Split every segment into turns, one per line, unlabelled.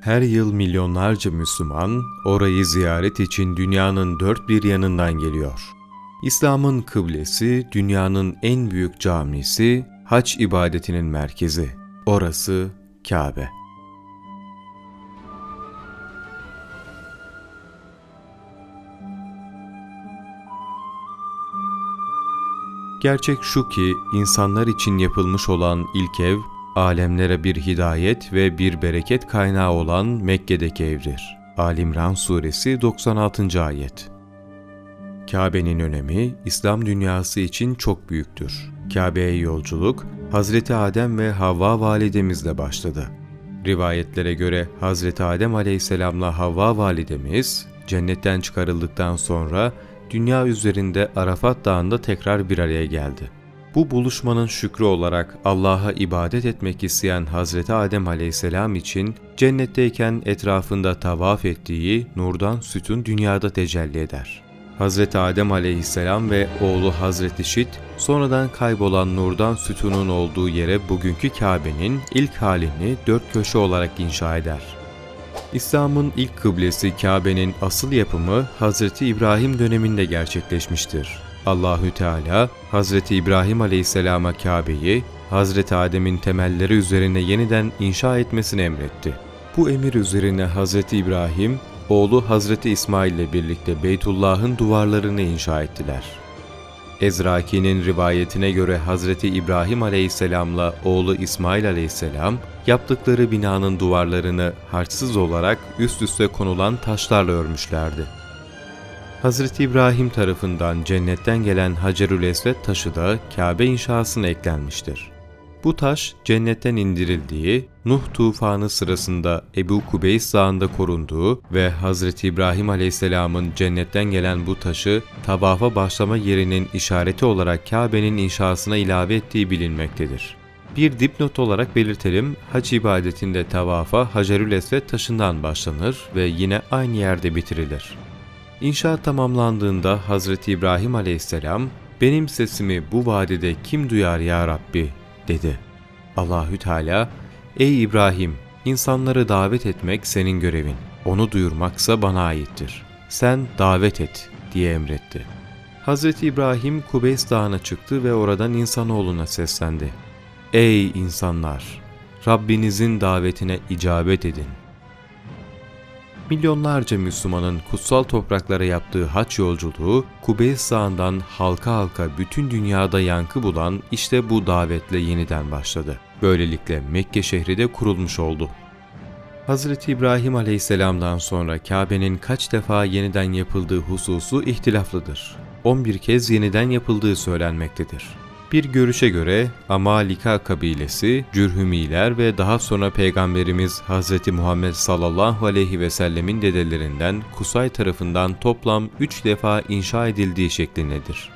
Her yıl milyonlarca Müslüman orayı ziyaret için dünyanın dört bir yanından geliyor. İslam'ın kıblesi, dünyanın en büyük camisi, hac ibadetinin merkezi. Orası Kabe. Gerçek şu ki insanlar için yapılmış olan ilk ev, alemlere bir hidayet ve bir bereket kaynağı olan Mekke'deki evdir. Alimran Suresi 96. Ayet Kabe'nin önemi İslam dünyası için çok büyüktür. Kabe'ye yolculuk Hazreti Adem ve Havva validemizle başladı. Rivayetlere göre Hazreti Adem aleyhisselamla Havva validemiz cennetten çıkarıldıktan sonra dünya üzerinde Arafat Dağı'nda tekrar bir araya geldi. Bu buluşmanın şükrü olarak Allah'a ibadet etmek isteyen Hazreti Adem aleyhisselam için cennetteyken etrafında tavaf ettiği nurdan sütun dünyada tecelli eder. Hazreti Adem aleyhisselam ve oğlu Hazreti Şit sonradan kaybolan nurdan sütunun olduğu yere bugünkü Kabe'nin ilk halini dört köşe olarak inşa eder. İslam'ın ilk kıblesi Kabe'nin asıl yapımı Hazreti İbrahim döneminde gerçekleşmiştir. Allahü Teala Hazreti İbrahim Aleyhisselam'a Kabe'yi Hazreti Adem'in temelleri üzerine yeniden inşa etmesini emretti. Bu emir üzerine Hazreti İbrahim oğlu Hazreti İsmail ile birlikte Beytullah'ın duvarlarını inşa ettiler. Ezraki'nin rivayetine göre Hazreti İbrahim aleyhisselamla oğlu İsmail aleyhisselam yaptıkları binanın duvarlarını harçsız olarak üst üste konulan taşlarla örmüşlerdi. Hazreti İbrahim tarafından cennetten gelen Hacerül Esved taşı da Kabe inşasına eklenmiştir. Bu taş cennetten indirildiği, Nuh tufanı sırasında Ebu Kubeys Dağı'nda korunduğu ve Hazreti İbrahim Aleyhisselam'ın cennetten gelen bu taşı tavafa başlama yerinin işareti olarak Kabe'nin inşasına ilave ettiği bilinmektedir. Bir dipnot olarak belirtelim, hac ibadetinde tavafa Hacerül Esved taşından başlanır ve yine aynı yerde bitirilir. İnşaat tamamlandığında Hazreti İbrahim Aleyhisselam, benim sesimi bu vadide kim duyar ya Rabbi dedi. Allahü Teala, ey İbrahim, insanları davet etmek senin görevin. Onu duyurmaksa bana aittir. Sen davet et diye emretti. Hazreti İbrahim Kubeys Dağı'na çıktı ve oradan insanoğluna seslendi. Ey insanlar! Rabbinizin davetine icabet edin. Milyonlarca Müslümanın kutsal topraklara yaptığı haç yolculuğu, Kubeys Dağı'ndan halka halka bütün dünyada yankı bulan işte bu davetle yeniden başladı. Böylelikle Mekke şehri de kurulmuş oldu. Hazreti İbrahim Aleyhisselam'dan sonra Kabe'nin kaç defa yeniden yapıldığı hususu ihtilaflıdır. 11 kez yeniden yapıldığı söylenmektedir. Bir görüşe göre Amalika kabilesi, Cürhümiler ve daha sonra Peygamberimiz Hz. Muhammed sallallahu aleyhi ve sellemin dedelerinden Kusay tarafından toplam 3 defa inşa edildiği şeklindedir.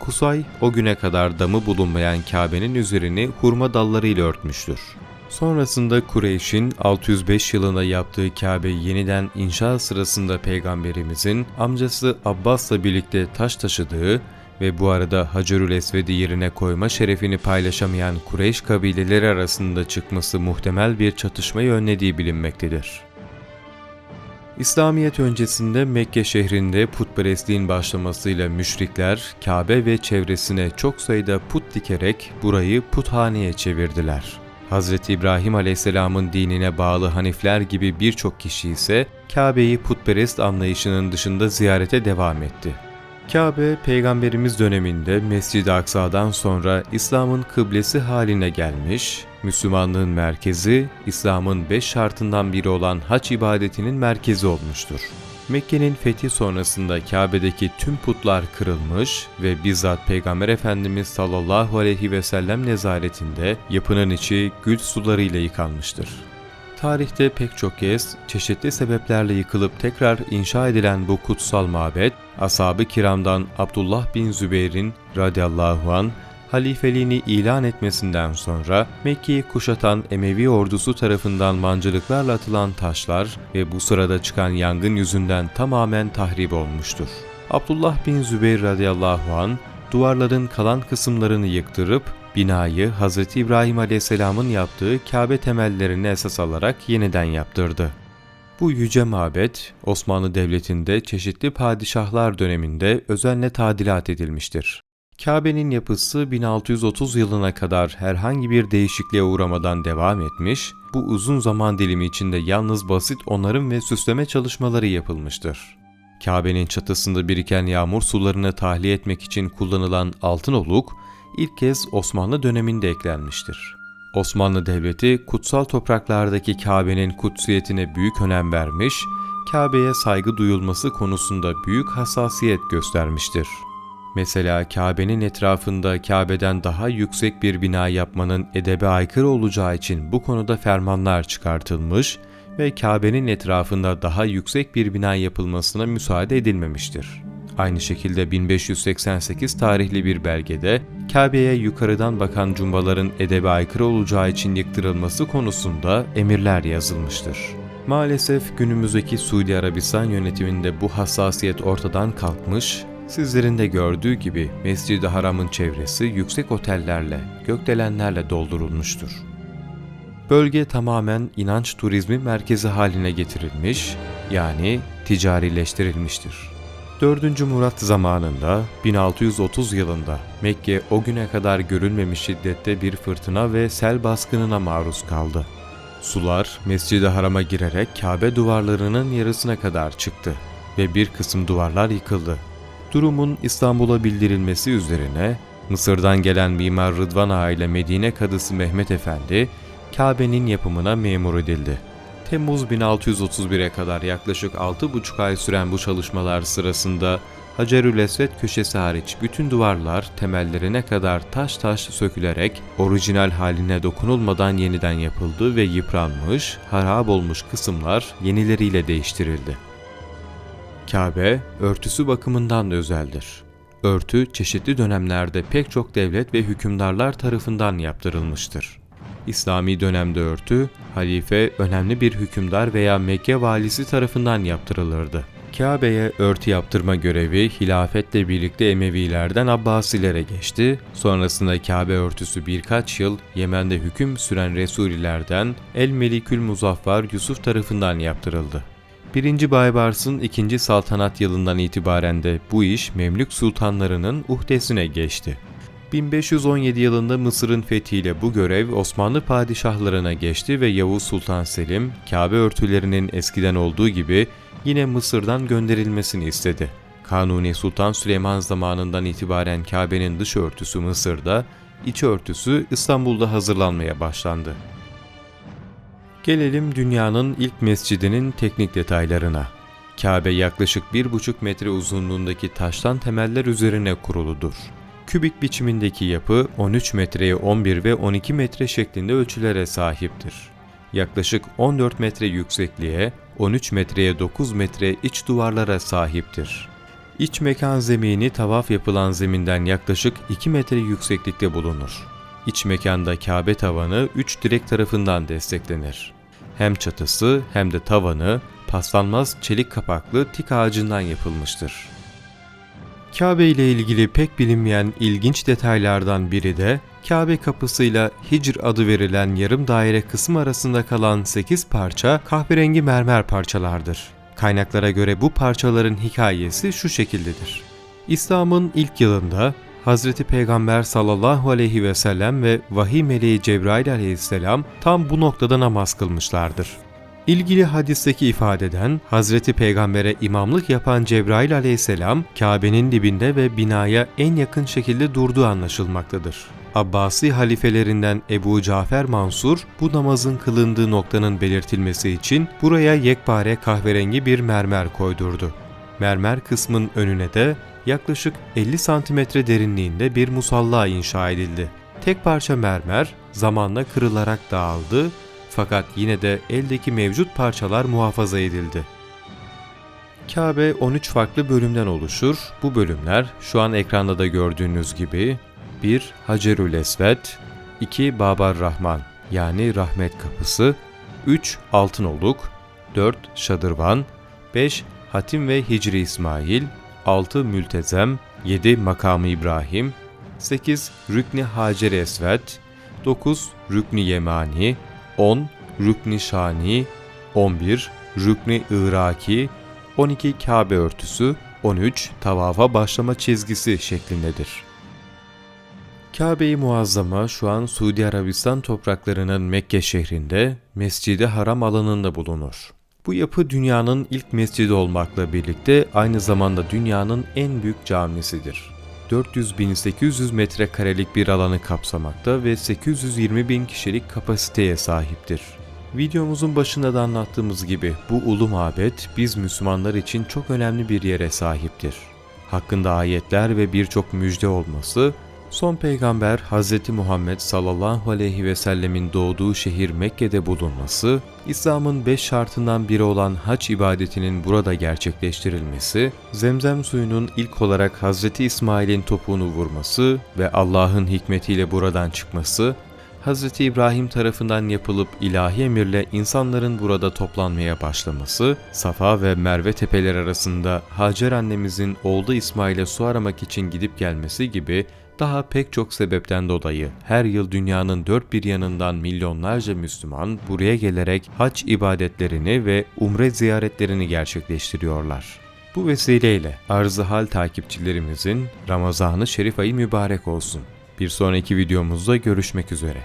Kusay, o güne kadar damı bulunmayan Kabe'nin üzerini hurma dallarıyla örtmüştür. Sonrasında Kureyş'in 605 yılında yaptığı Kabe yeniden inşa sırasında Peygamberimizin amcası Abbas'la birlikte taş taşıdığı ve bu arada Hacerül Esved'i yerine koyma şerefini paylaşamayan Kureyş kabileleri arasında çıkması muhtemel bir çatışmayı önlediği bilinmektedir. İslamiyet öncesinde Mekke şehrinde putperestliğin başlamasıyla müşrikler Kabe ve çevresine çok sayıda put dikerek burayı puthaneye çevirdiler. Hz. İbrahim Aleyhisselam'ın dinine bağlı Hanifler gibi birçok kişi ise Kabe'yi putperest anlayışının dışında ziyarete devam etti. Kabe, Peygamberimiz döneminde Mescid-i Aksa'dan sonra İslam'ın kıblesi haline gelmiş, Müslümanlığın merkezi, İslam'ın beş şartından biri olan hac ibadetinin merkezi olmuştur. Mekke'nin fethi sonrasında Kabe'deki tüm putlar kırılmış ve bizzat Peygamber Efendimiz sallallahu aleyhi ve sellem nezaretinde yapının içi gül sularıyla yıkanmıştır. Tarihte pek çok kez çeşitli sebeplerle yıkılıp tekrar inşa edilen bu kutsal mabet, ashab-ı kiramdan Abdullah bin Zübeyir'in radıyallahu an halifeliğini ilan etmesinden sonra Mekke'yi kuşatan Emevi ordusu tarafından mancılıklarla atılan taşlar ve bu sırada çıkan yangın yüzünden tamamen tahrip olmuştur. Abdullah bin Zübeyir radıyallahu an duvarların kalan kısımlarını yıktırıp binayı Hz. İbrahim Aleyhisselam'ın yaptığı Kabe temellerini esas alarak yeniden yaptırdı. Bu yüce mabet Osmanlı Devleti'nde çeşitli padişahlar döneminde özenle tadilat edilmiştir. Kabe'nin yapısı 1630 yılına kadar herhangi bir değişikliğe uğramadan devam etmiş, bu uzun zaman dilimi içinde yalnız basit onarım ve süsleme çalışmaları yapılmıştır. Kabe'nin çatısında biriken yağmur sularını tahliye etmek için kullanılan altın oluk ilk kez Osmanlı döneminde eklenmiştir. Osmanlı Devleti kutsal topraklardaki Kabe'nin kutsiyetine büyük önem vermiş, Kabe'ye saygı duyulması konusunda büyük hassasiyet göstermiştir. Mesela Kabe'nin etrafında Kabe'den daha yüksek bir bina yapmanın edebe aykırı olacağı için bu konuda fermanlar çıkartılmış ve Kabe'nin etrafında daha yüksek bir bina yapılmasına müsaade edilmemiştir. Aynı şekilde 1588 tarihli bir belgede Kabe'ye yukarıdan bakan cumbaların edebe aykırı olacağı için yıktırılması konusunda emirler yazılmıştır. Maalesef günümüzdeki Suudi Arabistan yönetiminde bu hassasiyet ortadan kalkmış, sizlerin de gördüğü gibi Mescid-i Haram'ın çevresi yüksek otellerle, gökdelenlerle doldurulmuştur. Bölge tamamen inanç turizmi merkezi haline getirilmiş, yani ticarileştirilmiştir. 4. Murat zamanında 1630 yılında Mekke o güne kadar görülmemiş şiddette bir fırtına ve sel baskınına maruz kaldı. Sular Mescid-i Haram'a girerek Kabe duvarlarının yarısına kadar çıktı ve bir kısım duvarlar yıkıldı. Durumun İstanbul'a bildirilmesi üzerine Mısır'dan gelen Mimar Rıdvan Ağa ile Medine Kadısı Mehmet Efendi Kabe'nin yapımına memur edildi. Temmuz 1631'e kadar yaklaşık 6,5 ay süren bu çalışmalar sırasında Hacerül Esved köşesi hariç bütün duvarlar temellerine kadar taş taş sökülerek orijinal haline dokunulmadan yeniden yapıldı ve yıpranmış, harap olmuş kısımlar yenileriyle değiştirildi. Kabe, örtüsü bakımından da özeldir. Örtü çeşitli dönemlerde pek çok devlet ve hükümdarlar tarafından yaptırılmıştır. İslami dönemde örtü, halife, önemli bir hükümdar veya Mekke valisi tarafından yaptırılırdı. Kabe'ye örtü yaptırma görevi hilafetle birlikte Emevilerden Abbasilere geçti. Sonrasında Kabe örtüsü birkaç yıl Yemen'de hüküm süren Resulilerden El Melikül Muzaffar Yusuf tarafından yaptırıldı. 1. Baybars'ın 2. saltanat yılından itibaren de bu iş Memlük sultanlarının uhdesine geçti. 1517 yılında Mısır'ın fethiyle bu görev Osmanlı padişahlarına geçti ve Yavuz Sultan Selim, Kabe örtülerinin eskiden olduğu gibi yine Mısır'dan gönderilmesini istedi. Kanuni Sultan Süleyman zamanından itibaren Kabe'nin dış örtüsü Mısır'da, iç örtüsü İstanbul'da hazırlanmaya başlandı. Gelelim dünyanın ilk mescidinin teknik detaylarına. Kabe yaklaşık 1,5 metre uzunluğundaki taştan temeller üzerine kuruludur. Kübik biçimindeki yapı 13 metreye 11 ve 12 metre şeklinde ölçülere sahiptir. Yaklaşık 14 metre yüksekliğe, 13 metreye 9 metre iç duvarlara sahiptir. İç mekan zemini tavaf yapılan zeminden yaklaşık 2 metre yükseklikte bulunur. İç mekanda Kabe tavanı 3 direk tarafından desteklenir. Hem çatısı hem de tavanı paslanmaz çelik kapaklı tik ağacından yapılmıştır. Kabe ile ilgili pek bilinmeyen ilginç detaylardan biri de Kabe kapısıyla Hicr adı verilen yarım daire kısım arasında kalan 8 parça kahverengi mermer parçalardır. Kaynaklara göre bu parçaların hikayesi şu şekildedir. İslam'ın ilk yılında Hazreti Peygamber sallallahu aleyhi ve sellem ve vahiy meleği Cebrail aleyhisselam tam bu noktada namaz kılmışlardır. İlgili hadisteki ifadeden Hazreti Peygamber'e imamlık yapan Cebrail aleyhisselam Kabe'nin dibinde ve binaya en yakın şekilde durduğu anlaşılmaktadır. Abbasi halifelerinden Ebu Cafer Mansur bu namazın kılındığı noktanın belirtilmesi için buraya yekpare kahverengi bir mermer koydurdu. Mermer kısmın önüne de yaklaşık 50 santimetre derinliğinde bir musalla inşa edildi. Tek parça mermer zamanla kırılarak dağıldı fakat yine de eldeki mevcut parçalar muhafaza edildi. Kabe 13 farklı bölümden oluşur. Bu bölümler şu an ekranda da gördüğünüz gibi 1. Hacerül Esved 2. Babar Rahman yani rahmet kapısı 3. Altın oluk 4. Şadırvan 5. Hatim ve Hicri İsmail 6. Mültezem 7. Makamı İbrahim 8. Rükni Hacer Esvet 9. Rükni Yemani 10. Rükni Şani 11. Rükni Iraki 12. Kabe örtüsü 13. Tavafa başlama çizgisi şeklindedir. Kabe-i Muazzama şu an Suudi Arabistan topraklarının Mekke şehrinde Mescid-i Haram alanında bulunur. Bu yapı dünyanın ilk mescidi olmakla birlikte aynı zamanda dünyanın en büyük camisidir. 400.800 metrekarelik bir alanı kapsamakta ve 820 bin kişilik kapasiteye sahiptir. Videomuzun başında da anlattığımız gibi bu ulu mabet biz Müslümanlar için çok önemli bir yere sahiptir. Hakkında ayetler ve birçok müjde olması, son peygamber Hz. Muhammed sallallahu aleyhi ve sellemin doğduğu şehir Mekke'de bulunması, İslam'ın beş şartından biri olan hac ibadetinin burada gerçekleştirilmesi, zemzem suyunun ilk olarak Hz. İsmail'in topuğunu vurması ve Allah'ın hikmetiyle buradan çıkması, Hz. İbrahim tarafından yapılıp ilahi emirle insanların burada toplanmaya başlaması, Safa ve Merve tepeleri arasında Hacer annemizin oğlu İsmail'e su aramak için gidip gelmesi gibi daha pek çok sebepten dolayı her yıl dünyanın dört bir yanından milyonlarca Müslüman buraya gelerek hac ibadetlerini ve umre ziyaretlerini gerçekleştiriyorlar. Bu vesileyle arzı hal takipçilerimizin Ramazanı Şerif ayı mübarek olsun. Bir sonraki videomuzda görüşmek üzere.